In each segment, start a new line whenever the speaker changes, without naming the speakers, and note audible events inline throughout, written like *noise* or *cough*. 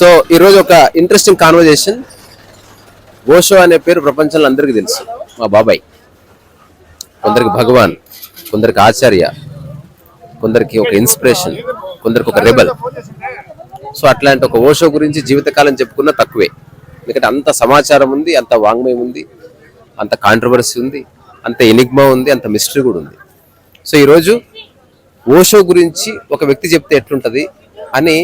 So ఈరోజు ఒక interesting conversation Osho అనే పేరు ప్రపంచంలో అందరికీ తెలుసు. మా బాబాయ్. కొందరికి భగవాన్ కొందరికి ఆచార్య కొందరికి ఒక ఇన్స్పిరేషన్ కొందరికి ఒక రెబల్ సో అట్లాంటి ఒక ఓషో గురించి జీవితకాలం చెప్పుకున్న తక్కువే. ఎందుకంటే అంత సమాచారం ఉంది అంత వాంగ్మయం ఉంది అంత కాంట్రవర్సీ ఉంది అంత ఎనిగ్మా ఉంది అంత మిస్టరీ కూడా ఉంది. సో ఈరోజు ఓషో గురించి ఒక వ్యక్తి చెప్తే ఎట్లుంటుంది అని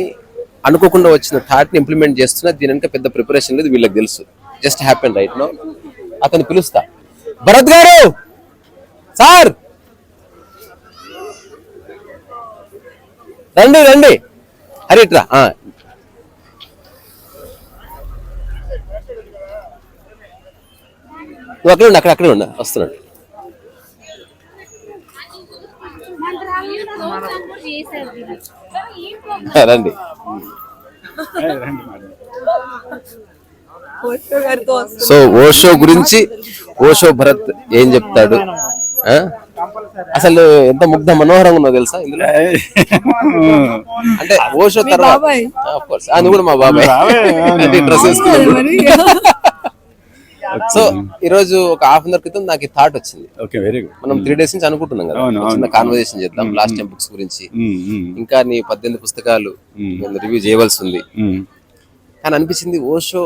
అనుకోకుండా వచ్చిన థాట్ని ఇంప్లిమెంట్ చేస్తున్నా దీని వెనక పెద్ద ప్రిపరేషన్ లేదు వీళ్ళకి తెలుసు. జస్ట్ హ్యాపెన్ రైట్ నో అతను పిలుస్తా. భరత్ గారు! సార్! రండి రండి. హరి ఇట్రా ఆ. నువ్వు అక్కడే ఉండు అక్కడ అక్కడే ఉండు. వస్తున్నాడు. రండి. సో ఓషో గురించి ఓషో భరత్ ఏం చెప్తాడు? ఆ? అసలు ఎంత ముగ్ధ మనోహరంగా ఉన్నదో తెలుసా ఇందులో? అంటే ఓషో తర్వాత నువ్వు కూడా మా బాబాయ్. డ్రెస్ *laughs* వేసుకున్నాడు *laughs* సో ఈ రోజు ఒక హాఫ్ అన్ అవర్ క్రితం నాకు ఈ థాట్ వచ్చింది.
ఓకే వెరీ గుడ్
మనం త్రీ డేస్ నుంచి అనుకుంటున్నాం కదా చిన్న కాన్వర్సేషన్ చేద్దాం లాస్ట్ టైం బుక్స్ గురించి. ఇంకా నీ పద్దెనిమిది పుస్తకాలు నేను రివ్యూ చేయవలసి ఉంది. కానీ అనిపించింది ఓషో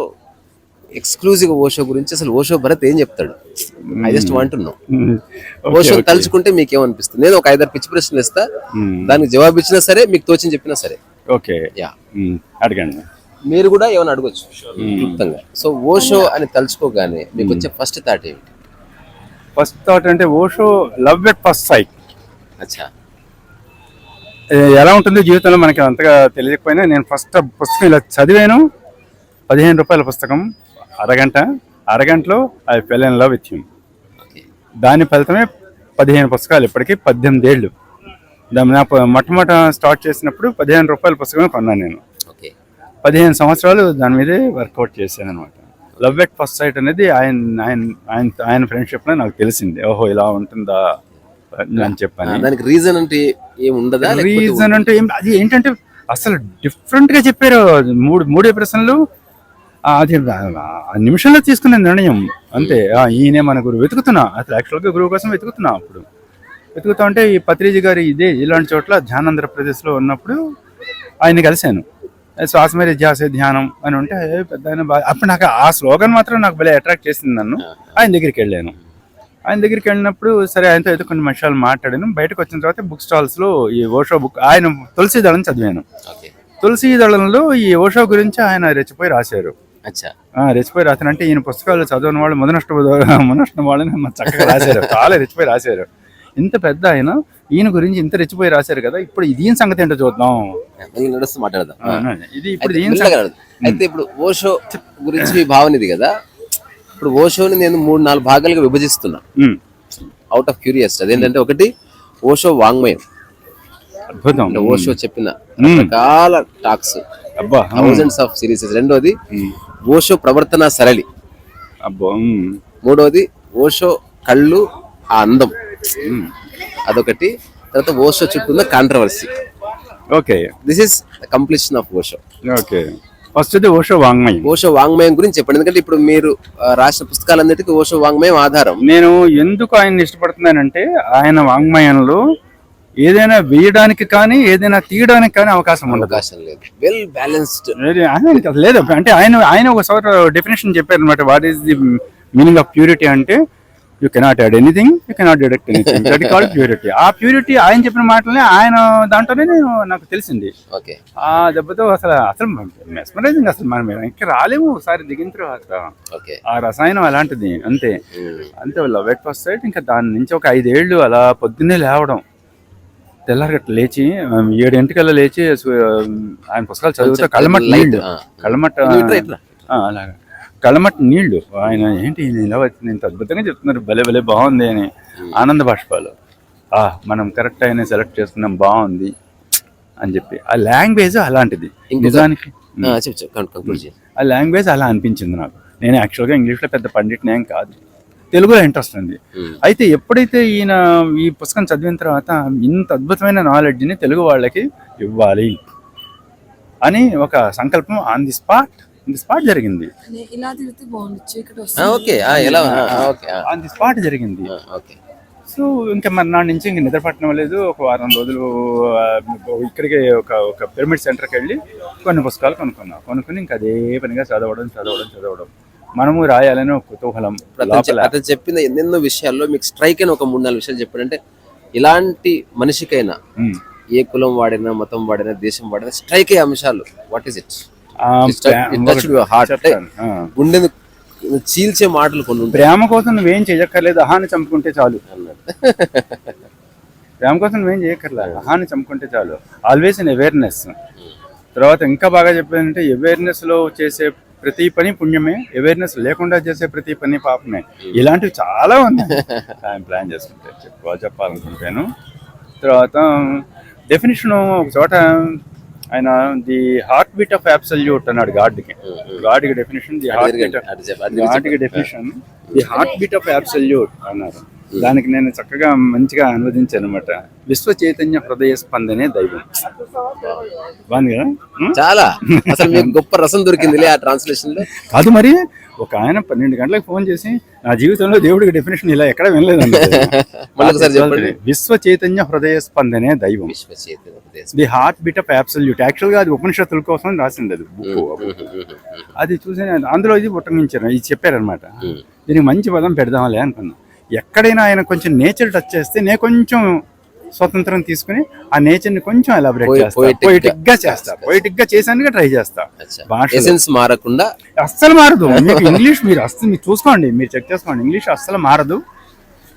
ఎక్స్క్లూజివ్ ఓషో గురించి అసలు ఓషో భరత్ ఏం చెప్తాడు? I just want no Osho తలుచుకుంటే మీకు ఏమనిపిస్తుంది నేను ఒక ఐదారు పిచ్చి ప్రశ్నలు ఇస్తా. దానికి జవాబు ఇచ్చినా సరే మీకు తోచింది చెప్పినా సరే.
ఓకే
యా
అడగండి.
మీరు కూడా ఏమైనా అడగొచ్చు క్లుప్తంగా. సో ఓషో అని తలుచుకోగానే మీకు వచ్చే ఫస్ట్ థాట్ ఏమిటి?
ఫస్ట్ థాట్ అంటే Osho love at first sight
అచ్చా.
ఎలా ఉంటుంది జీవితంలో మనకి అంతగా తెలియకపోయినా నేను ఫస్ట్ పుస్తకం ఇలా చదివాను. పదిహేను రూపాయల పుస్తకం అరగంట. అరగంటలో I fell in love with him
okay
దాని ఫలితమే పదిహేను పుస్తకాలు ఇప్పటికి పద్దెనిమిది ఏళ్ళు. దాని నా మొట్టమొదట స్టార్ట్ చేసినప్పుడు పదిహేను రూపాయల పుస్తకమే కొన్నాను నేను.
ఓకే
పదిహేను సంవత్సరాలు దాని మీదే వర్కౌట్ చేశాను అనమాట లవ్ ఎట్ ఫస్ట్ సైట్ అనేది ఆయన ఆయన ఆయన ఆయన ఫ్రెండ్షిప్లో నాకు తెలిసింది. ఓహో ఇలా ఉంటుందా అని చెప్పాను.
దానికి రీజన్ అంటే ఏం ఉండదా? లేకపోతే
రీజన్ అంటే ఏం అది ఏంటంటే అసలు డిఫరెంట్గా చెప్పారు. మూడు మూడే ప్రశ్నలు అది నిమిషంలో తీసుకునే నిర్ణయం. అంతే. ఈయనే మన గురువు. వెతుకుతున్నా. అసలు యాక్చువల్గా గురువు కోసం వెతుకుతున్నా అప్పుడు. వెతుకుతా ఉంటే ఈ పత్రిజీ గారి ఇదే ఇలాంటి చోట్ల ధ్యానాంధ్రప్రదేశ్లో ఉన్నప్పుడు ఆయన కలిశాను. శ్వాస మీద ధ్యాస ధ్యానం అని ఉంటే పెద్ద అప్పుడు నాకు ఆ స్లోగన్ మాత్రం నాకు భలే అట్రాక్ట్ చేసింది నన్ను. ఆయన దగ్గరికి వెళ్ళాను. ఆయన దగ్గరికి వెళ్ళినప్పుడు సరే ఆయనతో ఏదో కొన్ని నిమిషాలు మాట్లాడాను. బయటకు వచ్చిన తర్వాత బుక్ స్టాల్స్లో ఈ ఓషో బుక్ ఆయన తులసి దళం చదివాను. తులసి దళంలో ఈ ఓషో గురించి ఆయన రెచ్చిపోయి రాశారు. రెచ్చిపోయి రాశారంటే ఈయన పుస్తకాలు చదవని వాళ్ళు మొదనష్ట మొదనష్ట వాళ్ళని చక్కగా రాశారు. చాలా రెచ్చిపోయి రాశారు. ఇంత పెద్ద ఆయన ఈయన గురించి ఇంత రెచ్చిపోయి రాశారు కదా ఇప్పుడు దీని సంగతి ఏంటో చూద్దాం.
నడుస్తూ మాట్లాడదాం.
ఇది ఇప్పుడు
అయితే ఇప్పుడు ఓషో గురించి మీ భావన ఇది కదా ఇప్పుడు ఓషోని నేను మూడు నాలుగు భాగాలుగా విభజిస్తున్నా. అవుట్ ఆఫ్ క్యూరియాసిటీ అదేంటంటే ఒకటి ఓషో వాంగ్మయం.
అద్భుతం.
ఓషో చెప్పిన రకరకాల టాక్స్.
అబ్బా
థౌజండ్స్ ఆఫ్ సిరీస్ రెండోది ఓషో ప్రవర్తన సరళి.
అబ్బో
మూడోది ఓషో కళ్ళు ఆ అందం. అదొకటి. తర్వాత ఓషో చుట్టూ ఉన్న controversy
okay.
This is completion of Osho.
Okay. First ఇది ఓషో వాంగ్మయం.
ఓషో వాంగ్మయం గురించి చెప్పండి. ఎందుకంటే ఇప్పుడు మీరు రాసిన పుస్తకాలన్నిటికీ ఓషో వాంగ్మయం ఆధారం.
నేను ఎందుకు ఆయన ఇష్టపడుతున్నానంటే ఆయన వాంగ్మయంలో ఏదైనా వేయడానికి కానీ ఏదైనా తీయడానికి కానీ అవకాశం ఉండదు.
అవకాశం లేదు. వెల్ బ్యాలెన్స్డ్
లేదు అంటే ఆయన ఆయన ఒక సోట డెఫినేషన్ చెప్పారు అనమాట what is the meaning of purity అంటే you cannot add anything you cannot deduct anything that call purity ఆ ప్యూరిటీ ఆయన చెప్పిన మాటలనే ఆయన దాంట్లోనే నేను నాకు తెలిసింది.
ఓకే
ఆ దెబ్బతో అసలు అసలు మెస్మరైజింగ్ అసలు మనం ఇంకా రాలేము ఒకసారి దిగిన తర్వాత. ఆ రసాయనం అలాంటిది అంతే. అంతే లవ్ ఎట్ ఫస్ట్ సైట్ ఇంకా దాని నుంచి ఒక ఐదేళ్ళు అలా పొద్దున్నే లేవడం. తెల్లారగట్ల లేచి ఆ, ఏడింటికల్లా లేచి ఆయన పుస్తకాలు చదువుతా కళ్ళమట్ట. కళ్ళమట్ట అలాగా. కళ్ళమట్ట నీళ్ళు. ఆయన ఏంటి ఇలా వచ్చింది ఇంత అద్భుతంగా చెప్తున్నారు. భలే భలే బాగుంది అని. ఆనంద బాష్పాలు. ఆ మనం కరెక్ట్ అయిన సెలెక్ట్ చేసుకున్నాం బాగుంది అని చెప్పి. ఆ లాంగ్వేజ్ అలాంటిది. నిజానికి ఆ లాంగ్వేజ్ అలా అనిపించింది నాకు. నేను యాక్చువల్గా ఇంగ్లీష్లో పెద్ద పండిట్ని కాదు. తెలుగులో ఇంట్రెస్ట్ ఉంది. అయితే ఎప్పుడైతే ఈయన ఈ పుస్తకం చదివిన తర్వాత ఇంత అద్భుతమైన నాలెడ్జ్ని తెలుగు వాళ్ళకి ఇవ్వాలి అని ఒక సంకల్పం on the spot the spot జరిగింది.
ఇలా తిరిగితే
ఓకే. ఆ, ఎలా ఆ, ఆ, ఓకే. ఆ,
ఆన్ ది స్పాట్ జరిగింది.
ఓకే.
సో ఇంకా మర్నాడు నుంచి ఇంక నిద్ర పట్టడం లేదు. ఒక వారం రోజులు ఇక్కడికి ఒక ఒక పిరమిడ్ సెంటర్కి వెళ్ళి కొన్ని పుస్తకాలు కొనుక్కున్నాం. కొనుక్కుని ఇంకా అదే పనిగా చదవడం చదవడం చదవడం. మనము రాయాలని ఒక కుతూహలం
అతను చెప్పిన ఎన్నెన్నో విషయాల్లో మీకు స్ట్రైక్ అయిన ఒక మూడు నాలుగు విషయాలు చెప్పాడంటే ఇలాంటి మనిషికైనా. ఏ కులం వాడినా మతం వాడినా దేశం వాడినా స్ట్రైక్ అయ్యే అంశాలు. వాట్ ఈస్ ఇట్ గుండెను చీల్చే మాటలు కొన్ని
ప్రేమ కోసం నువ్వేం చేయక్కర్లేదు అహాన్ని చంపుకుంటే చాలు. ప్రేమ కోసం నువ్వేం చేయక్కర్లేదు అహాన్ని చంపుకుంటే చాలు. ఆల్వేస్ ఇన్ అవేర్నెస్ తర్వాత ఇంకా బాగా చెప్పాలంటే అవేర్నెస్లో చేసే ప్రతి పని పుణ్యమే. అవేర్నెస్ లేకుండా చేసే ప్రతి పని పాపమే. ఇలాంటివి చాలా ఉన్నాయి. ఆయన ప్లాన్ చేసుకుంటే చెప్ప చెప్పాలనుకుంటాను. తర్వాత డెఫినేషన్ ఒక చోట ఆయన the heart beat of absolute అన్నాడు గాడ్కి. గాడ్కి డెఫినేషన్ ది హార్ట్ బీట్
అది
వాటికి definition the heart beat of absolute అన్నారు. దానికి నేను చక్కగా మంచిగా అనువదించాను అనమాట విశ్వ చైతన్య హృదయ స్పందనే దైవం. బాగుంది కదా?
చాలా. *laughs* అసలు మీకు గొప్ప రసం దొరికిందిలే ఆ ట్రాన్స్లేషన్లో
కాదు మరి ఒక ఆయన పన్నెండు గంటలకు ఫోన్ చేసి నా జీవితంలో దేవుడికి డెఫినేషన్ ఇలా ఎక్కడ వినలేదండి *laughs* విశ్వ చైతన్య హృదయ స్పందనే దైవం.
విశ్వ చైతన్య ఉపదేశం.
The heart beat of absolute. యాక్చువల్గా అది ఉపనిషత్తుల కోసం రాసింది అది బుక్ అది చూసి అందులో ఇది ఉట్టమించాను ఇది చెప్పారనమాట. దీనికి మంచి పదం పెడదాంలే అనుకున్నా. ఎక్కడైనా ఆయన కొంచెం నేచర్ టచ్ చేస్తే నేను కొంచెం స్వతంత్రం తీసుకుని ఆ నేచర్ని కొంచెం ఎలాబరేట్ చేస్తా. పోయిటిక్గా చేస్తా. పోయిటిక్గా చేసానుగా ట్రై చేస్తా.
ఎసెన్స్ మారకుండా
అస్సలు మారదు. మీకు ఇంగ్లీష్ మీరు అస్సలు మీరు చూసుకోండి మీరు చెక్ చేసుకోండి. ఇంగ్లీష్ అస్సలు మారదు.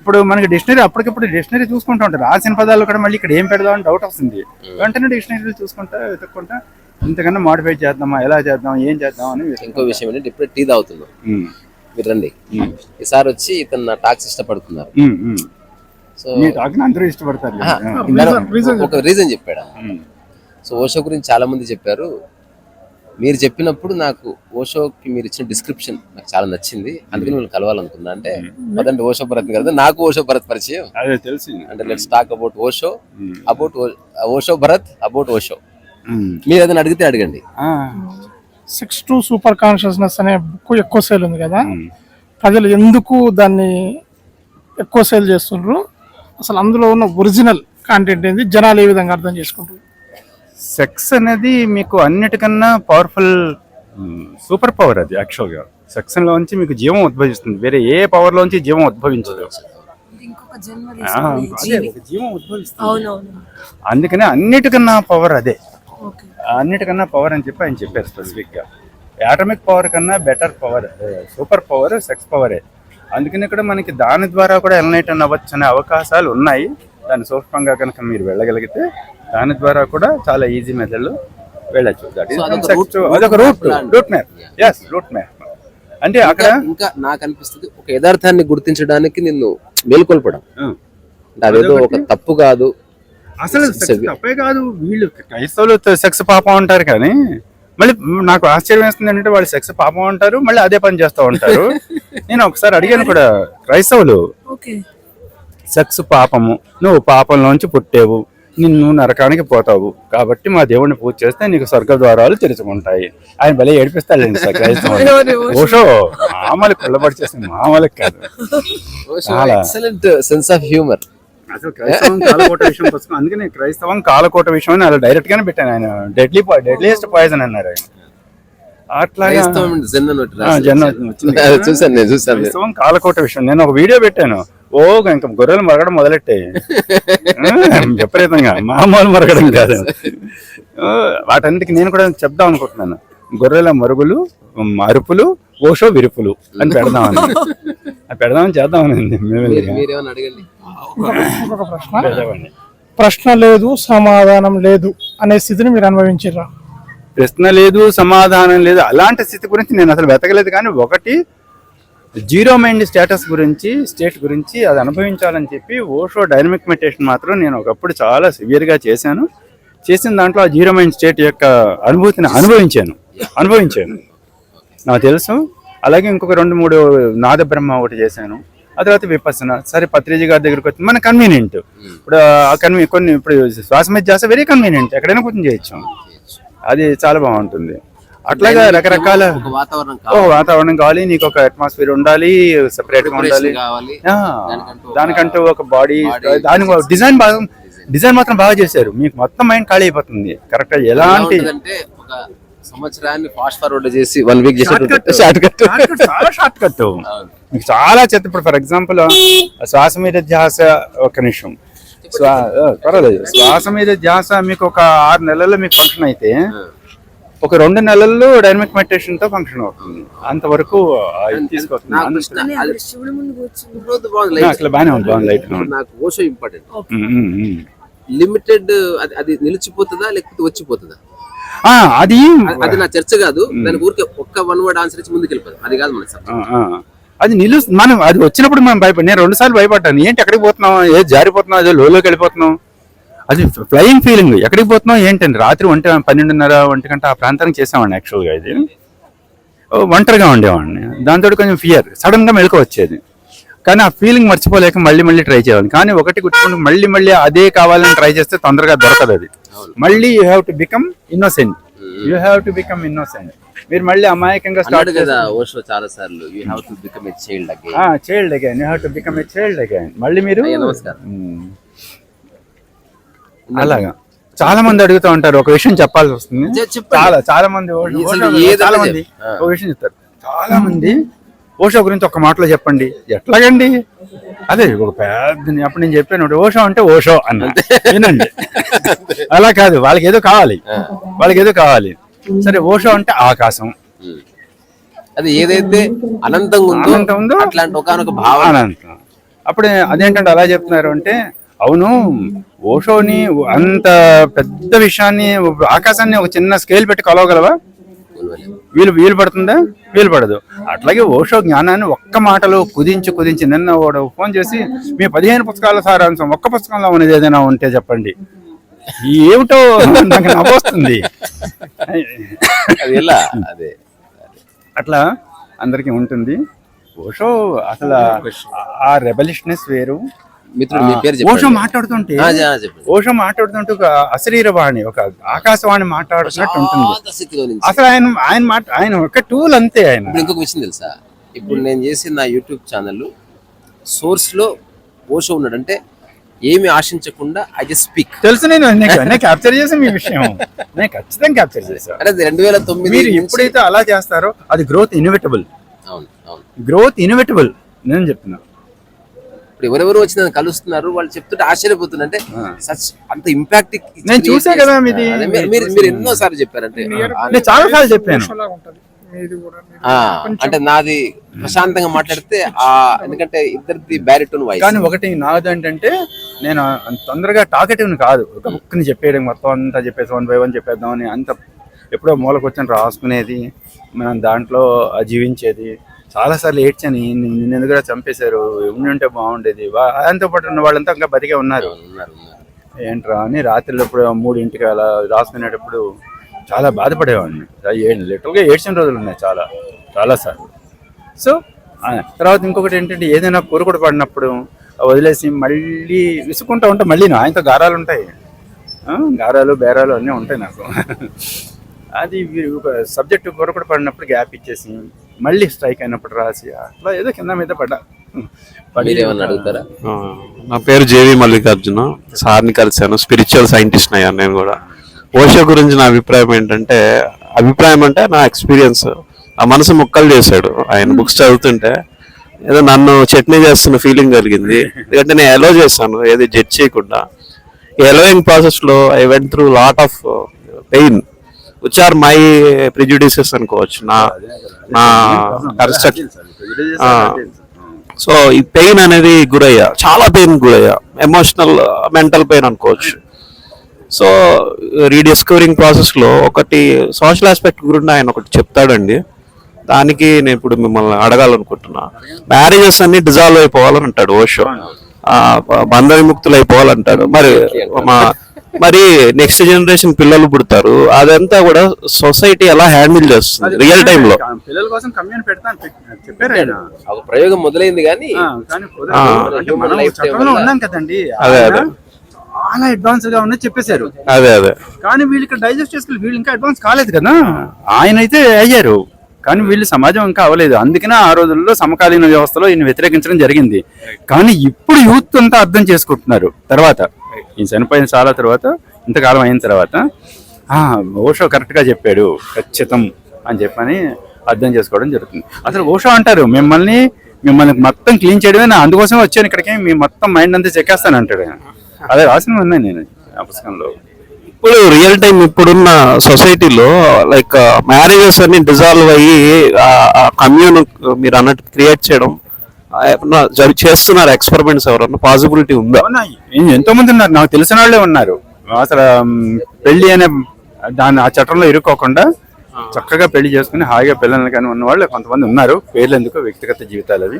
ఇప్పుడు మనకి డిక్షనరీ అప్పటికప్పుడు డిక్షనరీ చూసుకుంటూ ఉంటారు. రాసిన పదాలు కూడా మళ్ళీ ఇక్కడ ఏం పెడదాం అని డౌట్ వస్తుంది. వెంటనే డిక్షనరీలు చూసుకుంటా వెతుక్కుంటా ఇంతకన్నా మాడిఫై చేద్దామా ఎలా చేద్దాం ఏం చేద్దాం అని.
ఇంకో విషయం ఏంటంటే ఇప్పుడు టీ తాగుతున్నాం. మీరు రండి. ఈసారి వచ్చి ఇతను నా టాక్స్ ఇష్టపడుతున్నారు. సో
అందరూ ఇష్టపడతారు
ఒక రీజన్ చెప్పాడు. సో ఓషో గురించి చాలా మంది చెప్పారు. మీరు చెప్పినప్పుడు నాకు ఓషోకి మీరు ఇచ్చిన డిస్క్రిప్షన్ నాకు చాలా నచ్చింది. అందుకని మిమ్మల్ని కలవాలనుకున్నా. అంటే అదంటే ఓషో భరత్ కదా నాకు ఓషో భరత్ పరిచయం.
అదే తెలిసి
అంటే let's talk about Osho about Osho Bharat about Osho. మీరు ఏదైనా అడిగితే అడగండి.
ఆ,
సిక్స్ టు సూపర్ కాన్షియస్నెస్ అనే బుక్ ఎక్కువ సేల్ ఉంది కదా. ప్రజలు ఎందుకు దాన్ని ఎక్కువ సేల్ చేస్తుండ్రు? అసలు అందులో ఉన్న ఒరిజినల్ కాంటెంట్ ఏంది? జనాలు ఏ విధంగా అర్థం చేసుకుంటారు
సెక్స్ అనేది మీకు అన్నిటికన్నా పవర్ఫుల్ సూపర్ పవర్ అది యాక్చువల్గా సెక్స్ లోంచి మీకు జీవం ఉద్భవిస్తుంది. వేరే ఏ పవర్ లోంచి జీవం ఉద్భవించదు.
జీవి
ఉద్భవిస్తుంది. అందుకనే అన్నిటికన్నా పవర్ అదే.
ఓకే.
అన్నిటికన్నా పవర్ అని చెప్పి ఆయన చెప్పారు స్పెసిఫిక్గా. యాటమిక్ పవర్ కన్నా better power super power sex పవరే అందుకని ఇక్కడ మనకి దాని ద్వారా కూడా ఎలనైటన్ అవ్వచ్చు అనే అవకాశాలు ఉన్నాయి. దాని సూక్ష్మంగా కనుక మీరు వెళ్ళగలిగితే దాని ద్వారా కూడా చాలా ఈజీ మెథడ్ వెళ్ళచ్చు.
అదొక
route. Route map yes route map అంటే అక్కడ
ఇంకా- నాకు అనిపిస్తుంది ఒక యథార్థాన్ని గుర్తించడానికి నిన్ను మేల్కొల్పడం. అదేదో ఒక తప్పు కాదు
అసలు తప్పే కాదు వీళ్ళు క్రైస్తవులు సెక్స్ పాపం అంటారు కానీ మళ్ళీ నాకు ఆశ్చర్యం వేస్తుంది ఏంటంటే వాళ్ళు సెక్స్ పాపం అంటారు మళ్ళీ అదే పని చేస్తూ ఉంటారు. *laughs* నేను ఒకసారి అడిగాను కూడా క్రైస్తవులు
ఓకే.
సెక్స్ పాపము నువ్వు పాపంలోంచి పుట్టేవు నిన్ను నరకానికి పోతావు కాబట్టి మా దేవుడిని పూజ చేస్తే నీకు స్వర్గ ద్వారాలు తెరుచుకుంటాయి. ఆయన భలే ఏడిపిస్తాడండి సార్ క్రైస్తవులు? *laughs* ఓషో మామూలు చేసింది మామూలు కాదు.
సెన్స్ ఆఫ్ హ్యూమర్
అసలు క్రైస్తవం కాలకోట విషయం పుస్తకం అందుకని క్రైస్తవం కాలకోట విషయం అని అలా డైరెక్ట్ గానే పెట్టాను ఆయన. డెడ్లీ డెడ్లీయెస్ట్ పాయిజన్ అన్నారు ఆయన.
చూశాను నేను
క్రైస్తవం కాలకోట విషయం. నేను ఒక వీడియో పెట్టాను. ఓ ఇంకా గొర్రెలు మరగడం మొదలెట్టాయి. *laughs* విపరీతంగా. మామూలు మరగడం కాదు. *laughs* వాటన్నిటికి నేను కూడా చెప్దాం అనుకుంటున్నాను. గొర్రెల మరుగులు అరుపులు ఓషో విరుపులు అని పెడదామని. అది పెడదామని చేద్దామని
ప్రశ్న. ప్రశ్న లేదు సమాధానం లేదు అనే స్థితిని మీరు అనుభవించారా
ప్రశ్న లేదు సమాధానం లేదు అలాంటి స్థితి గురించి నేను అసలు వెతకలేదు కానీ ఒకటి జీరో మైండ్ స్టేటస్ గురించి స్టేట్ గురించి అది అనుభవించాలని చెప్పి ఓషో డైనమిక్ మెడిటేషన్ మాత్రం నేను ఒకప్పుడు చాలా సివియర్గా చేశాను. చేసిన దాంట్లో ఆ జీరో మైండ్ స్టేట్ యొక్క అనుభూతిని అనుభవించాను. అనుభవించాను. నాకు తెలుసు. అలాగే ఇంకొక రెండు మూడు నాద బ్రహ్మ ఒకటి చేశాను. ఆ తర్వాత విపස්සన సరే పత్రిజీ గారి దగ్గరికి వచ్చి మన కన్వీనియంట్ ఇప్పుడు ఆ కన్వీ కొన్ని ఇప్పుడు శ్వాస మీద చేస్తే వెరీ కన్వీనియంట్ ఎక్కడైనా కూర్చొని చేయొచ్చు. అది చాలా బాగుంటుంది. అట్లాగా రకరకాల ఓ వాతావరణం కావాలి. నీకు ఒక అట్మాస్ఫియర్ ఉండాలి. సెపరేట్గా ఉండాలి. దానికంటూ ఒక బాడీ దాని డిజైన్ బాగా డిజైన్ మాత్రం బాగా చేశారు. మీకు మొత్తం మైండ్ ఖాళీ అయిపోతుంది. కరెక్ట్ ఎలాంటి
సంవత్సరాన్ని ఫాస్ట్ ఫార్వర్డ్ చేసి వన్ వీక్ షార్ట్ కట్
చాలా షార్ట్ కట్ *laughs* మీకు చాలా చెత్త. ఇప్పుడు ఫర్ ఎగ్జాంపుల్ శ్వాస మీద ధ్యాస ఒక నిమిషం. పర్వాలేదు. శ్వాస మీద ధ్యాస మీకు ఒక ఆరు నెలల్లో మీకు ఫంక్షన్ అయితే ఒక రెండు నెలల్లో డైనమిక్ మెడిటేషన్తో ఫంక్షన్ అవుతుంది. అంతవరకు అసలు బాగానే ఉంది బాగుంది లైట్.
నాకు ఓషో ఇంపార్టెంట్. లిమిటెడ్ అది అది నిలిచిపోతుందా లేకపోతే వచ్చిపోతుందా?
అది
అది- నా చర్చ కాదు. దానికి ఊరికే ఒక్క వన్ వర్డ్ ఆన్సర్ ఇచ్చి ముందుకు వెళ్ళిపోదు అది కాదు మన.
అది నిలు మనం అది వచ్చినప్పుడు మనం భయపడి నేను రెండు సార్లు భయపడ్డాను. ఏంటి ఎక్కడికి పోతున్నాం ఏ జారిపోతున్నాం అదే లోలోకి వెళ్ళిపోతున్నాం అది ఫ్లయింగ్ ఫీలింగ్ ఎక్కడికి పోతున్నాం ఏంటండి? రాత్రి ఒంటి పన్నెండున్నర ఒంటి గంట ఆ ప్రాంతానికి చేసామండి యాక్చువల్గా ఇది. ఒంటరిగా ఉండేవాడిని. దాంతో కొంచెం ఫియర్ సడన్గా మెలకు వచ్చేది. కానీ ఆ ఫీలింగ్ మర్చిపోలేక మళ్ళీ మళ్ళీ ట్రై చేయాలి. కానీ ఒకటి గుర్తుకుంటే మళ్ళీ మళ్ళీ అదే కావాలని ట్రై చేస్తే తొందరగా దొరకదు అది. మళ్ళీ you have to become innocent you have to become innocent మీరు మళ్ళీ అమాయకంగా స్టార్ట్
కదా ఓషో చాలా సార్లు you have to become a child again
child again you have to become a child again మళ్ళీ మీరు
నమస్కారం.
మ్మ్. అలాగా. చాలా మంది అడుగుతూ ఉంటారు ఒక విషయం చెప్పాల్సి వస్తుంది. చాలా చాలా మంది చాలా మంది.
ఆ.
ఒక విషయం చెప్తారు. చాలా మంది ఓషో గురించి ఒక మాటలో చెప్పండి. ఎట్లాగండి? అదే ఒక పెద్ద అప్పుడు నేను చెప్పాను ఓషో అంటే ఓషో అన్న. వినండి. అలా కాదు వాళ్ళకి ఏదో కావాలి. వాళ్ళకి ఏదో కావాలి. సరే ఓషో అంటే ఆకాశం.
అది ఏదైతే అనంతంగా ఉందో
అనంతం ఉందో
అట్లాంటి ఒకనొక భావన.
అనంతం. అప్పుడే అదేంటంటే అలా చెప్తున్నారు అంటే అవును ఓషోని అంత పెద్ద విషయాన్ని ఆకాశాన్ని ఒక చిన్న స్కేల్ పెట్టి కొలవగలవా? వీలు వీలు పడుతుందా? వీలు పడదు. అట్లాగే ఓషో జ్ఞానాన్ని ఒక్క మాటలో కుదించి కుదించి నిన్న వాడు ఫోన్ చేసి మీ పదిహేను పుస్తకాల సారాంశం ఒక్క పుస్తకంలో ఉన్నది ఏదైనా ఉంటే చెప్పండి. ఏమిటో నాకు నవ్వొస్తుంది.
అది
అట్లా అందరికీ ఉంటుంది. ఓషో అసలు ఆ రెబలిషనెస్ వేరు.
మిత్రుడు మీ పేరు
ఓషో మాట్లాడుతుంటే ఓషో మాట్లాడుతుంటే ఒక అశరీరవాణి ఒక ఆకాశవాణి మాట్లాడుతున్నట్టు ఉంటుంది. అసలు ఆయన ఆయన మాట ఆయన ఒక టూల్ అంతే ఆయన.
ఇంకొక విషయం తెలుసా? ఇప్పుడు నేను చేసిన నా యూట్యూబ్ ఛానల్ సోర్స్లో ఓషో ఉన్నాడు అంటే ఏమి ఆశించకుండా ఐ జస్ట్ స్పీక్
తెలుసు నేను క్యాప్చర్ *laughs* చేసి మీ విషయం. నేను ఖచ్చితంగా క్యాప్చర్ చేశాను
అంటే రెండు వేల తొమ్మిది
మీరు ఎప్పుడైతే అలా చేస్తారో అది గ్రోత్ ఇన్విటబుల్
అవును అవును.
గ్రోత్ ఇన్విటబుల్ నేను చెప్తున్నా.
ఇప్పుడు ఎవరెవరు వచ్చి నన్ను కలుస్తున్నారు వాళ్ళు చెప్తుంటే ఆశ్చర్యపోతున్నా. అంటే సచ్ అంత ఇంపాక్ట్
నేను చూసా కదా.
మీరు మీరు ఎన్నో సార్లు చెప్పారంటే
చాలా సార్లు చెప్పాను.
అంటే నాది ప్రశాంతంగా మాట్లాడితే ఆ ఎందుకంటే ఇద్దరిది బ్యారిటోన్ వాయిస్
కానీ ఒకటి నాది ఏంటంటే నేను అంత తొందరగా టాకెటివ్ కాదు. ఒక బుక్ని చెప్పేయడం మొత్తం అంతా చెప్పేసి వన్ బై వన్ చెప్పేద్దాం అని అంత ఎప్పుడో మూలకు వచ్చి రాసుకునేది మనం దాంట్లో జీవించేది. చాలాసార్లు ఏడ్చాను నిన్ను ఎందుకు చంపేశారు? ఉండి ఉంటే బాగుండేది. వా- ఆయనతో పాటు ఉన్న వాళ్ళంతా ఇంకా బతికే ఉన్నారు. ఏంట్రా అని రాత్రిలో ఇప్పుడు మూడింటికి అలా రాసుకునేటప్పుడు చాలా బాధపడేవాడిని. లిటరల్గా ఏడ్చిన రోజులు ఉన్నాయి చాలా చాలాసార్లు సో తర్వాత ఇంకొకటి ఏంటంటే ఏదైనా కొరుకుడు పడినప్పుడు వదిలేసి మళ్ళీ విసుకుంటూ ఉంటే మళ్ళీ నా ఆయనతో గారాలు ఉంటాయి. గారాలు బేరాలు అన్నీ ఉంటాయి నాకు. అది వీ- ఒక సబ్జెక్ట్ కొరకడు పడినప్పుడు గ్యాప్ ఇచ్చేసి మళ్ళీ స్ట్రైక్ అయినప్పుడు రాసి అట్లా ఏదో కింద మీద పడ్డా.
అడుగుతారా?
ఆ, నా పేరు జేవి మల్లికార్జున సార్ని కలిశాను స్పిరిచువల్ సైంటిస్ట్ అయ్యాను నేను కూడా. ఓషో గురించి నా అభిప్రాయం ఏంటంటే అభిప్రాయం అంటే నా ఎక్స్పీరియన్స్ ఆ మనసు ముక్కలు చేశాడు. ఆయన బుక్స్ చదువుతుంటే ఏదో నన్ను చట్నీ చేస్తున్న ఫీలింగ్ కలిగింది. ఎందుకంటే నేను ఎలో చేశాను ఏది జడ్జ్ చేయకుండా. ఈ ఎలోయింగ్ ప్రాసెస్లో I went through lot of pain which are my prejudices అనుకోవచ్చు. నా నా సో ఈ పెయిన్ అనేది గురయ్యా. చాలా పెయిన్ గురయ్యా. ఎమోషనల్ మెంటల్ పెయిన్ అనుకోవచ్చు. సో రీడిస్కవరింగ్ ప్రాసెస్లో ఒకటి సోషల్ ఆస్పెక్ట్ గురించి ఆయన ఒకటి చెప్తాడండి. దానికి నేను ఇప్పుడు మిమ్మల్ని అడగాలనుకుంటున్నా. మ్యారేజెస్ అన్ని డిజాల్వ్ అయిపోవాలని అంటాడు ఓషో. బంధ విముక్తులు అయిపోవాలంటాడు. మరి మా మరి నెక్స్ట్ జనరేషన్ పిల్లలు పుడతారు. అదంతా కూడా సొసైటీ ఎలా హ్యాండిల్ చేస్తుంది? రియల్ టైమ్లో.
పిల్లల కోసం కమ్యూన్ పెడతాను చెప్పారు ఆయన.
ఒక ప్రయోగం మొదలైంది కానీ.
ఉన్నాం కదండి.
అదే, అదే.
చాలా అడ్వాన్స్గా ఉన్నది చెప్పేశారు.
అదే అదే.
కానీ వీళ్ళు ఇక్కడ డైజెస్ట్ చేసుకుని వీళ్ళు ఇంకా అడ్వాన్స్ కాలేదు కదా. ఆయన అయితే అయ్యారు. కానీ వీళ్ళు సమాజం ఇంకా అవ్వలేదు. అందుకనే ఆ రోజుల్లో సమకాలీన వ్యవస్థలో ఈయన వ్యతిరేకించడం జరిగింది. కానీ ఇప్పుడు యూత్ అంతా అర్థం చేసుకుంటున్నారు. తర్వాత ఈయన చనిపోయిన చాలా తర్వాత ఇంతకాలం అయిన తర్వాత ఓషో కరెక్ట్గా చెప్పాడు ఖచ్చితం అని చెప్పని అర్థం చేసుకోవడం జరుగుతుంది అసలు ఓషో అంటారు మిమ్మల్ని మిమ్మల్ని మొత్తం క్లీన్ చేయడమే నా అందుకోసం వచ్చాను ఇక్కడికి మీ మొత్తం మైండ్ అంతా చెక్కేస్తాను అంటాడు ఆయన. అదే రాసిన ఉన్నాయి నేను ఆ పుస్తకంలో
ఇప్పుడు రియల్ టైం ఇప్పుడున్న సొసైటీలో లైక్ మ్యారేజెస్ అన్ని డిజాల్వ్ అయ్యి కమ్యూన్ మీరు అన్నట్టు క్రియేట్ చేయడం చేస్తున్నారు ఎక్స్పెరిమెంట్స్ ఎవరన్నా? పాసిబిలిటీ ఉందా?
ఎంతో మంది ఉన్నారు. నాకు తెలిసిన వాళ్ళే ఉన్నారు. అసలు పెళ్ళి అనే దాని ఆ చట్టంలో ఇరుక్కోకుండా చక్కగా పెళ్ళి చేసుకుని హాయిగా పిల్లలు కానీ ఉన్న వాళ్ళు కొంతమంది ఉన్నారు. పేర్లు ఎందుకు వ్యక్తిగత జీవితాలు అవి.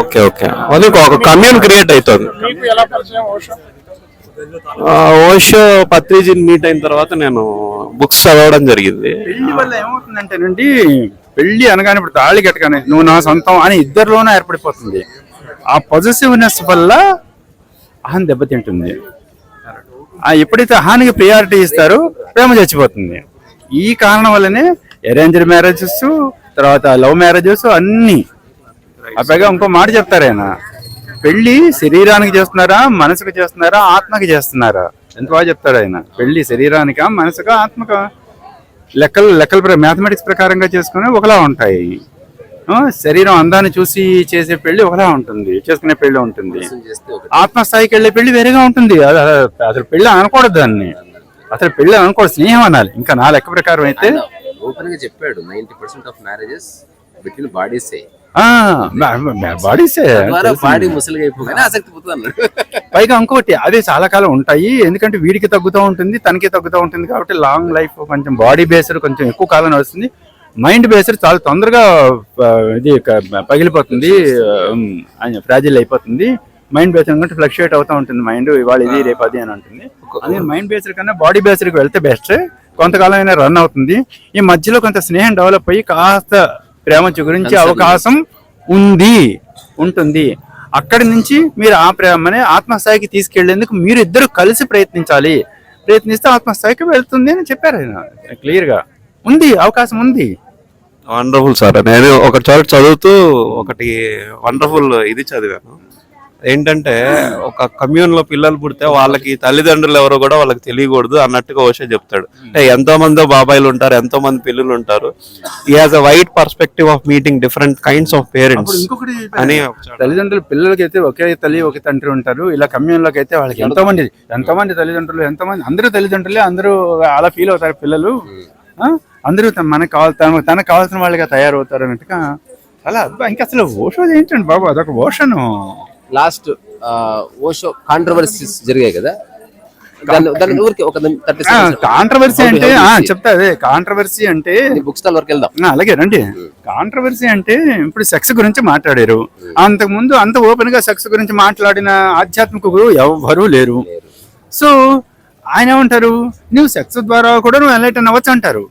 Okay okay. అది ఒక కమ్యూన్ క్రియేట్ అవుతుంది.
మీకు ఎలా పరిచయం ఓషో
పత్రిజీని మీట్ అయిన తర్వాత నేను బుక్స్ చదవడం జరిగింది.
పెళ్ళి వల్ల ఏమవుతుందంటే నుండి పెళ్ళి అనగానే ఇప్పుడు తాళి కట్టగానే నువ్వు నా సొంతం అని ఇద్దరిలోనే ఏర్పడిపోతుంది. ఆ పొజిటివ్నెస్ వల్ల అహం దెబ్బతింటుంది. ఆ ఎప్పుడైతే అహానికి ప్రియారిటీ ఇస్తారో ప్రేమ చచ్చిపోతుంది. ఈ కారణం వల్లనే అరేంజ్డ్ మ్యారేజెస్ తర్వాత లవ్ మ్యారేజెస్ అన్ని. ఆ పైగా ఇంకో మాట చెప్తారు ఆయన. పెళ్ళి శరీరానికి చేస్తున్నారా మనసుకు చేస్తున్నారా ఆత్మకి చేస్తున్నారా? ఎంత బాగా చెప్తారు ఆయన. పెళ్ళి శరీరానికా మనసుకా ఆత్మకా? లెక్కలు లెక్కల మ్యాథమెటిక్స్ ప్రకారంగా చేసుకుని ఒకలా ఉంటాయి. శరీరం అందాన్ని చూసి చేసే పెళ్ళి ఒకలా ఉంటుంది చేసుకునే పెళ్ళి ఉంటుంది. ఆత్మస్థాయికి వెళ్ళే పెళ్ళి వేరేగా ఉంటుంది. అసలు పెళ్ళి అనకూడదు దాన్ని. అసలు పెళ్ళి అనకూడదు స్నేహం అనాలి. ఇంకా నా లెక్క ప్రకారం అయితే
ఓపెన్గా చెప్పాడు ninety percent of marriages between bodies
బాడీసే
ద్వారా బాడీ ముసలిగా అయిపోగానే ఆసక్తి పోతుంది అన్నాడు
పైగా ఇంకోటి అదే చాలా కాలం ఉంటాయి. ఎందుకంటే వీడికి తగ్గుతూ ఉంటుంది తనకి తగ్గుతూ ఉంటుంది కాబట్టి లాంగ్ లైఫ్ కొంచెం బాడీ బేస్డ్ కొంచెం ఎక్కువ కాలం నడుస్తుంది. మైండ్ బేస్డ్ చాలా తొందరగా ఇది పగిలిపోతుంది ఫ్రాజిల్ అయిపోతుంది. మైండ్ బేస్డ్ అంటే ఫ్లక్చుయేట్ అవుతూ ఉంటుంది మైండ్ ఇవాళ ఇది రేపు అది అని ఉంటుంది అదే మైండ్ బేస్డ్ కన్నా బాడీ బేస్డ్కి వెళ్తే బెస్ట్ కొంతకాలం అయినా రన్ అవుతుంది. ఈ మధ్యలో కొంత స్నేహం డెవలప్ అయ్యి కాస్త ప్రేమ గురించి అవకాశం ఉంది. ఉంటుంది. అక్కడి నుంచి మీరు ఆ ప్రేమని ఆత్మస్థాయికి తీసుకెళ్ళేందుకు మీరు ఇద్దరు కలిసి ప్రయత్నించాలి. ప్రయత్నిస్తే ఆత్మస్థాయికి వెళ్తుంది అని చెప్పారు ఆయన. క్లియర్గా? ఉంది అవకాశం ఉంది.
వండర్ఫుల్ సార్ నేను ఒక చోట చదువుతూ ఒకటి వండర్ఫుల్ ఇది చదివాను. ఏంటంటే ఒక కమ్యూన్లో పిల్లలు పుడితే వాళ్ళకి తల్లిదండ్రులు ఎవరో కూడా వాళ్ళకి తెలియకూడదు అన్నట్టుగా ఓషే చెప్తాడు. అంటే ఎంతో మంది బాబాయిలు ఉంటారు ఎంతో మంది పిల్లలు ఉంటారు. ఈ has a wide perspective of meeting different kinds of parents అని.
తల్లిదండ్రులు పిల్లలకి అయితే ఒకే తల్లి ఒకే తండ్రి ఉంటారు. ఇలా కమ్యూన్లోకి అయితే వాళ్ళకి ఎంతో మంది ఎంతో మంది తల్లిదండ్రులు ఎంతో మంది అందరూ తల్లిదండ్రులే అందరూ అలా ఫీల్ అవుతారు పిల్లలు. ఆ? అందరూ మనకు కావాలి తన తనకు కావాల్సిన వాళ్ళుగా తయారవుతారు అన్నట్టుగా. అలా ఇంకా అసలు ఓషో ఏంటండి బాబు? అదొక ఓషను.
లాస్ట్ ఓషో కాంట్రవర్సీస్ జరిగాయి కదా?
కాంట్రవర్సీ అంటే చెప్తా అదే కాంట్రవర్సీ అంటే
బుక్ స్టాల్ వరకు వెళ్దాం.
అలాగే రండి. కాంట్రవర్సీ అంటే ఇప్పుడు సెక్స్ గురించి మాట్లాడారు. అంతకు ముందు అంత ఓపెన్గా సెక్స్ గురించి మాట్లాడిన ఆధ్యాత్మిక గురువు ఎవ్వరూ లేరు. సో ఆయన ఏమంటారు? నువ్వు సెక్స్ ద్వారా కూడా నువ్వు ఎన్లైటన్ అవ్వచ్చు అంటారు.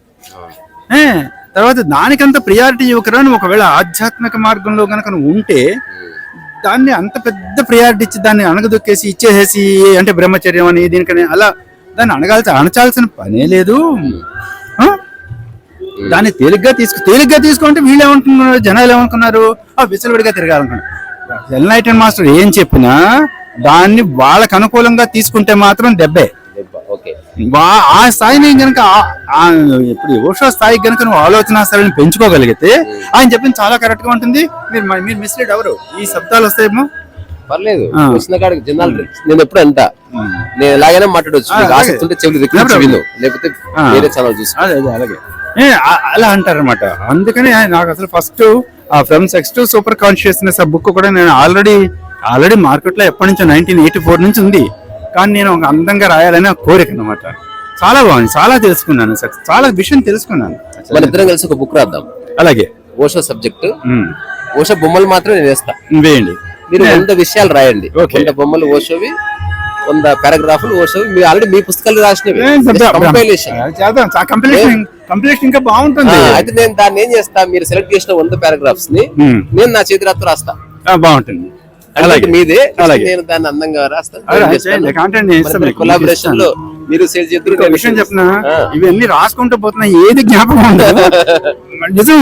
తర్వాత దానికంత ప్రియారిటీ ఇవ్వకరా? నువ్వు ఒకవేళ ఆధ్యాత్మిక మార్గంలో కనుక నువ్వు ఉంటే దాన్ని అంత పెద్ద ప్రియారిటీ ఇచ్చి దాన్ని అణగదొక్కేసి ఇచ్చేసేసి అంటే బ్రహ్మచర్యం అని దీనికని అలా దాన్ని అణగాల్సి అణచాల్సిన పనే లేదు. దాన్ని తేలిగ్గా తీసుకు తేలిగ్గా తీసుకుంటే వీళ్ళు ఏమనుకున్నారు జనాలు ఏమనుకున్నారు ఆ విసలవిడిగా తిరగాలనుకున్నారు. ఎల్ ఎన్లైటన్ మాస్టర్ ఏం చెప్పినా దాన్ని వాళ్ళకు అనుకూలంగా తీసుకుంటే మాత్రం దెబ్బే. ఆ స్థాయిని ఆ ఇప్పుడు ఓషో స్థాయికి గనక నువ్వు ఆలోచన స్థాయిని పెంచుకోగలిగితే ఆయన చెప్పింది చాలా కరెక్ట్గా ఉంటుంది. మీరు మీరు మిస్లీడ్ ఎవరు? ఈ శబ్దాలు వస్తాయేమో?
పర్లేదు. వచ్చిన కాడికి జనాలు నేను ఎప్పుడు అంట. నేను ఎలాగైనా మాట్లాడవచ్చు. ఆసక్తి ఉంటే చెవులు విను లేకపోతే. వేరే ఛానల్
అదే అలాగే. అలా అంటారనమాట అందుకని నాకు అసలు ఫస్ట్ ఆ from sex to super consciousness ఆ బుక్ కూడా నేను ఆల్రెడీ ఆల్రెడీ మార్కెట్లో ఎప్పటి నుంచో నైన్టీన్ ఎయిటీ ఫోర్ నుంచి ఉంది. కానీ నేను ఒక అందంగా రాయాలని కోరిక అనమాట చాలా బాగుంది. చాలా తెలుసుకున్నాను. చాలా విషయం తెలుసుకున్నాను.
మన ఇద్దరం కలిసి ఒక బుక్ రాద్దాం.
అలాగే.
ఓషో సబ్జెక్ట్. ఓషో బొమ్మలు మాత్రం నేను వేస్తా.
వేయండి.
మీరు వంద విషయాలు రాయండి. వంద బొమ్మలు ఓషోవి వంద పారాగ్రాఫ్లు ఓషోవి. మీరు ఆల్రెడీ మీ పుస్తకాలు రాసినవి. కంపైలేషన్
కంపిలేషన్ ఇంకా బాగుంటుంది.
అయితే నేను దాన్ని ఏం చేస్తా? మీరు సెలెక్ట్ చేసిన వంద
పారాగ్రాఫ్స్ని.
నేను నా చేతి రాస్తా.
బాగుంటుంది.
మీదే
అలాగే.
నేను దాన్ని అందంగా రాస్తాను. కొలాబరేషన్లో మీరు చేద్దరు
ఒక విషయం చెప్పిన ఇవన్నీ రాసుకుంటూ పోతున్నా ఏది జ్ఞాపకం ఉండదు. నిజం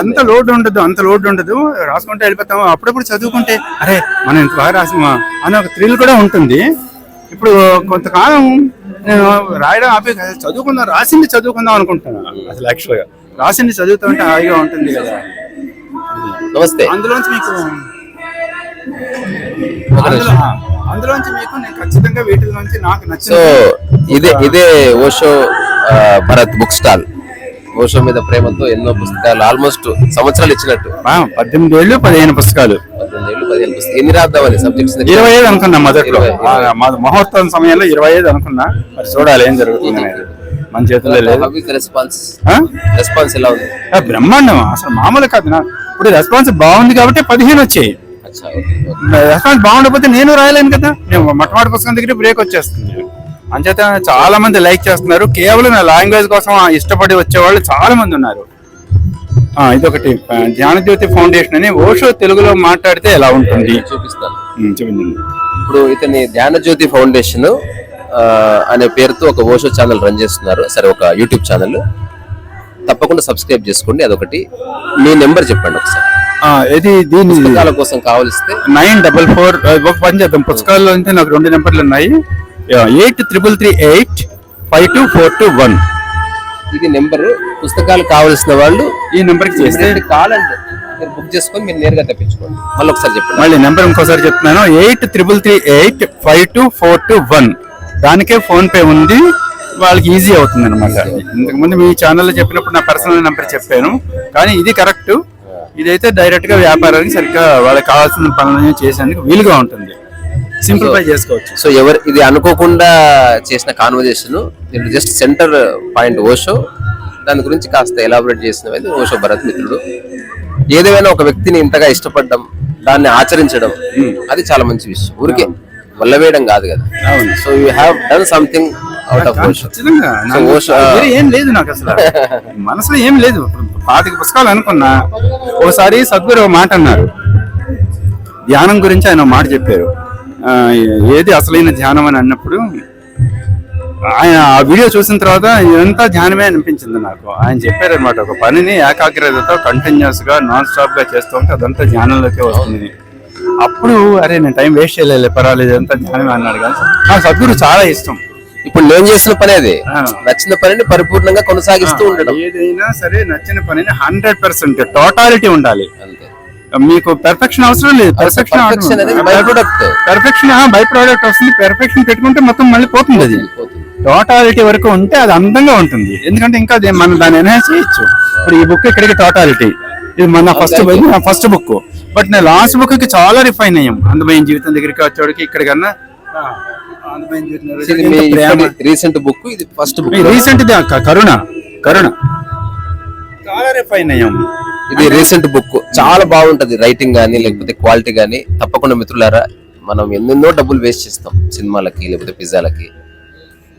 అంత లోడ్ ఉండదు అంత లోడ్ ఉండదు. రాసుకుంటే వెళ్ళిపోతాం అప్పుడప్పుడు చదువుకుంటే అరే మనం ఇంత బాగా రాసామా అని ఒక థ్రిల్ కూడా ఉంటుంది. ఇప్పుడు కొంతకాలం నేను రాయడం ఆపి చదువుకుందాం రాసింది చదువుకుందాం అనుకుంటున్నాను అసలు యాక్చువల్గా. రాసింది చదువుతూ ఉంటే హాయిగా ఉంటుంది కదా.
నమస్తే.
అందులోంచి మీకు అందులోంచి మీకు నేను ఖచ్చితంగా వీటిలో నుంచి నాకు
సో ఇదే ఇదే ఓషో భరత్ బుక్ స్టాల్. ఓషో మీద ప్రేమతో ఎన్నో పుస్తకాలు ఆల్మోస్ట్ సంవత్సరాలు ఇచ్చినట్టు.
పద్దెనిమిది ఏళ్ళు పదిహేను పుస్తకాలు.
పద్దెనిమిది ఏళ్ళు పదిహేను పుస్తకాలు. ఎన్ని రాద్దామని సబ్జెక్ట్స్
ఇరవై ఐదు అనుకున్నా మొదట్లో. మహోత్సవం సమయంలో ఇరవై ఐదు అనుకున్నా. మరి చూడాలి ఏం జరుగుతుంది. మన చేతుల్లో లేదు.
రెస్పాన్స్
ఆ?
రెస్పాన్స్ ఎలా ఉంది?
బ్రహ్మాండం. అసలు మామూలు కాదు. నా ఇప్పుడు రెస్పాన్స్ బాగుంది కాబట్టి పదిహేను వచ్చాయి. రెస్పాన్స్ బాగుండకపోతే నేను రాయలేను కదా? నేను మొట్టమొదటి పుస్తకం దగ్గర బ్రేక్ వచ్చేస్తుంది. అంచేత చాలా మంది లైక్ చేస్తున్నారు. కేవలం నా లాంగ్వేజ్ కోసం ఇష్టపడి వచ్చేవాళ్ళు చాలా మంది ఉన్నారు. ఇదొకటి. జ్ఞానజ్యోతి ఫౌండేషన్ అని ఓషో తెలుగులో మాట్లాడితే ఎలా ఉంటుంది?
చూపిస్తాను.
చూపించండి
ఇప్పుడు ఇతని ధ్యానజ్యోతి ఫౌండేషన్ అనే పేరుతో ఒక ఓషో ఛానల్ రన్ చేస్తున్నారు. సరే ఒక యూట్యూబ్ ఛానల్ తప్పకుండా సబ్స్క్రైబ్ చేసుకోండి. అదొకటి. మీ నెంబర్ చెప్పండి ఒకసారి.
ఇది దీని
పుస్తకాల కోసం కావలిస్తే.
నైన్ డబల్ ఫోర్ ఒక పని చేద్దాం. పుస్తకాల్లో అంటే నాకు రెండు నెంబర్లు ఉన్నాయి. Eight triple three eight five two four two one.
ఇది నెంబర్. పుస్తకాలు కావలసిన వాళ్ళు
ఈ నెంబర్కి చేస్తే.
కావాలంటే మీరు బుక్ చేసుకొని మీరు నేరుగా తెప్పించుకోండి. మళ్ళీ ఒకసారి చెప్పండి.
మళ్ళీ నెంబర్ ఇంకోసారి చెప్తున్నాను. Eight triple three eight five two four two one. దానికే ఫోన్ పే ఉంది. వాళ్ళకి ఈజీ అవుతుంది అనమాట ఇంతకుముందు మీ ఛానల్లో చెప్పినప్పుడు నా పర్సనల్ నెంబర్ చెప్పాను. కానీ ఇది కరెక్ట్. ఇదైతే డైరెక్ట్గా వ్యాపారానికి సరిగ్గా వాళ్ళకి కావాల్సిన పనులను చేసేందుకు వీలుగా ఉంటుంది. సింప్లిఫై చేసుకోవచ్చు.
సో ఎవరు ఇది అనుకోకుండా చేసిన conversation just centre point Osho దాని గురించి కాస్త ఎలాబరేట్ చేసినది ఓషో భరత్ మిత్రుడు. ఏదేమైనా ఒక వ్యక్తిని ఇంతగా ఇష్టపడడం దాన్ని ఆచరించడం అది చాలా మంచి విషయం. ఊరికే వల్లవేయడం కాదు కదా.
అవును.
So you have done something out of Osho
వేరే ఏం లేదు నాకు అసలు. మనసులో ఏం లేదు. పాతిక పుస్తకాలు అనుకున్నా ఓసారి సద్గురు ఒక మాట అన్నారు. ధ్యానం గురించి ఆయన మాట చెప్పారు. ఏది అసలైన ధ్యానం అని అన్నప్పుడు ఆయన ఆ వీడియో చూసిన తర్వాత ఇదంతా ధ్యానమే అనిపించింది నాకు. ఆయన చెప్పారు అనమాట ఒక పనిని ఏకాగ్రతతో కంటిన్యూస్గా నాన్ స్టాప్గా చేస్తూ ఉంటే అదంతా ధ్యానంలోకి వస్తుంది అప్పుడు అరే నేను టైం వేస్ట్ చేయలేదు పర్వాలేదు ఇదంతా ధ్యానమే అన్నాడు కానీ నాకు సద్గురు చాలా ఇష్టం.
ఇప్పుడు నేను చేసిన పని అదే. నచ్చిన పనిని పరిపూర్ణంగా కొనసాగిస్తూ ఉండడం.
ఏదైనా సరే నచ్చిన పనిని హండ్రెడ్ పర్సెంట్ టోటాలిటీ ఉండాలి. మీకు పెర్ఫెక్షన్ అవసరం లేదు.
product.
పెర్ఫెక్షన్ బై ప్రోడక్ట్ వస్తుంది. పెర్ఫెక్షన్ పెట్టుకుంటే మొత్తం మళ్ళీ పోతుంది అది. టోటాలిటీ వరకు ఉంటే అది అందంగా ఉంటుంది. ఎందుకంటే ఇంకా మనం దాన్ని ఎన్హాన్స్ చేయొచ్చు. ఇప్పుడు ఈ బుక్ ఇక్కడికి టోటాలిటీ ఇది మన ఫస్ట్ బుక్ నా ఫస్ట్ బుక్ బట్ నేను లాస్ట్ బుక్కి చాలా రిఫైన్ అయ్యాం. అందమైన జీవితం దగ్గరికి వచ్చేవాడికి ఇక్కడికన్నా.
రీసెంట్ బుక్ ఇది first book
recent Karuna. Karuna. అయ్యాం
ఇది రీసెంట్ బుక్ చాలా బాగుంటది రైటింగ్ గానీ లేకపోతే క్వాలిటీ గానీ. తప్పకుండా మిత్రులారా మనం ఎన్నెన్నో డబ్బులు వేస్ట్ చేస్తాం సినిమాలకి లేకపోతే పిజ్జాలకి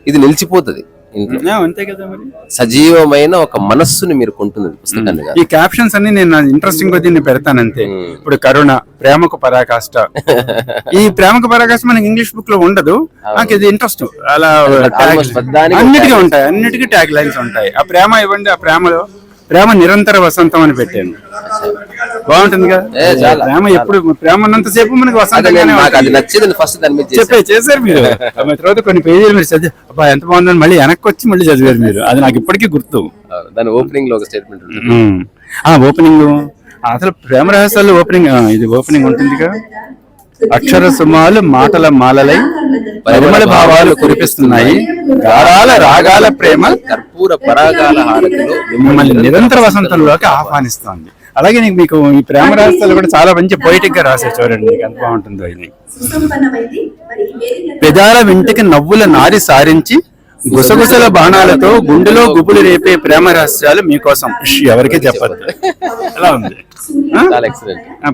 ఇది నిలిచిపోతుంది. ఇంట్లో.
అంతే కదా మరి.
సజీవమైన ఒక మనస్సుని మీరు పుస్తకాన్ని కాదు.
ఈ క్యాప్షన్స్ అన్ని నేను ఇంట్రెస్టింగ్గా దీన్ని పెడతాను అంతే ఇప్పుడు కరుణ ప్రేమకు పరాకాష్ట. ఈ *laughs* ప్రేమకు పరాకాష్ట మనకి ఇంగ్లీష్ బుక్లో ఉండదు. నాకు ఇది ఇంట్రెస్ట్ అలా అన్నిటికీ ఉంటాయి అన్నిటికీ ట్యాగ్ లైన్స్ ఉంటాయి. ఆ ప్రేమ ఇవ్వండి ఆ ప్రేమలో ప్రేమ నిరంతర వసంతం అని పెట్టాను. బాగుంటుంది కదా ప్రేమ ఎప్పుడు ప్రేమ ఉన్నంత సేపు మనకి వసంతంగానే.
నచ్చేది ఫస్ట్ దాని మీద.
చెప్పే చేశారు మీరు. తర్వాత కొన్ని పేజీలు మీరు చదివి అబ్బా ఎంత బాగుందని మళ్ళీ వెనక్కి వచ్చి మళ్ళీ చదివారు మీరు. అది నాకు ఇప్పటికీ గుర్తు.
దాని ఓపెనింగ్లో ఒక స్టేట్మెంట్
ఓపెనింగ్ అసలు ప్రేమ రహస్యాలు ఓపెనింగ్ ఇది ఓపెనింగ్ ఉంటుందిగా. అక్షర సుమాలు మాటల మాలలై పరిమళ భావాలు కురిపిస్తున్నాయి. గారాల రాగాల ప్రేమ
కర్పూర పరాగాల హారతిలో
మిమ్మల్ని నిరంతర వసంతంలోకి ఆహ్వానిస్తోంది. అలాగే నీకు మీకు ఈ ప్రేమ రహస్యాలు కూడా చాలా మంచి పొయిటిక్గా రాశారు చూడండి మీకు ఎంత బాగుంటుందో ఇది. పెదాల వెంటికి నవ్వుల నారి సారించి గుసగుసల బాణాలతో గుండెలో గుబులు రేపే ప్రేమ రహస్యాలు మీకోసం. ఎవరికీ చెప్పదు ఎలా ఉంది?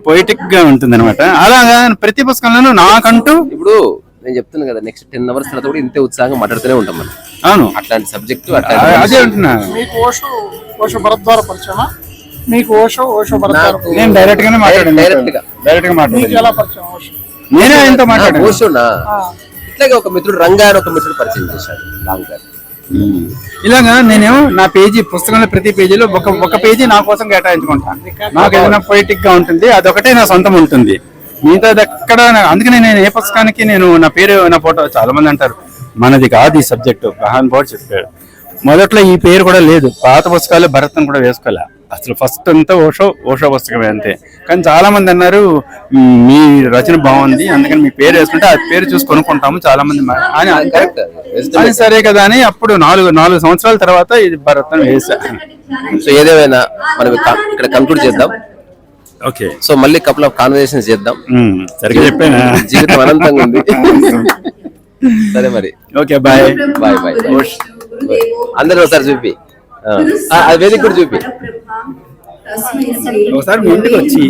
పొయిటిక్గా ఉంటుంది అనమాట అలాగా ప్రతి పుస్తకంలోనూ నాకంటూ
ఇప్పుడు నేను చెప్తున్నా కదా నెక్స్ట్ టెన్ అవర్స్ తర్వాత కూడా ఇంతే ఉత్సాహంగా మాట్లాడుతూనే ఉంటాం మనం.
అవును.
అట్లాంటి సబ్జెక్టు అట్లాంటి
అదే అంటున్నా.
మీకు పరిచయమా? మీకు ఓషో ఓషో పడతారు.
నాకు-
నేను డైరెక్ట్ గానే మాట్లాడాను డైరెక్ట్గా. డైరెక్ట్గా
మీకు ఎలా
మాట్లాడాను
పరిచయం ఓషో?
నేనే ఆయనతో మాట్లాడాను.
ఓషోనా? ఇట్లాగే ఒక మిత్రుడు రంగా అని ఒక మిత్రుడు పరిచయం చేశాడు
ఇలాగా నేను నా పేజీ పుస్తకంలో ప్రతి పేజీలో ఒక ఒక పేజీ నా కోసం కేటాయించుకుంటా నాకు ఏదైనా పొయిటిక్గా ఉంటుంది అదొకటే నా సొంతం ఉంటుంది. మిగతాది ఎక్కడ అందుకనే నేను ఏ పుస్తకానికి నేను నా పేరు నా ఫోటో చాలా మంది అంటారు. మనది కాదు ఈ సబ్జెక్టు. మహాన్ బాబు చెప్పాడు. మొదట్లో ఈ పేరు కూడా లేదు. పాత పుస్తకాలు భరతం కూడా వేసుకోలే. అసలు ఫస్ట్ అంతా ఓషో ఓషో పుస్తకమే అంతే. కానీ చాలా మంది అన్నారు "మ్, రచన బాగుంది అందుకని మీ పేరు వేసుకుంటే ఆ పేరు చూసి కొనుక్కుంటాము చాలా మంది మా- అని అంటారు
కరెక్ట్
అని సరే కదా అని అప్పుడు నాలుగు నాలుగు సంవత్సరాల తర్వాత ఇది భరతం వేసా.
సో ఏదేమైనా మనం ఇక- ఇక్కడ కంక్లూడ్ చేద్దాం.
ఓకే.
సో మళ్ళీ కపుల్ ఆఫ్ కాన్వర్సేషన్స్ చేద్దాం.
సరిగ్గా చెప్పానా?
జీవితం అనంతంగా ఉంది. *laughs* సరే మరి.
ఓకే బాయ్
బాయ్ బాయ్ అందరూ ఒకసారి చూపి. వేదిక కూడా చూపి
ఒకసారి ముందుకు వచ్చి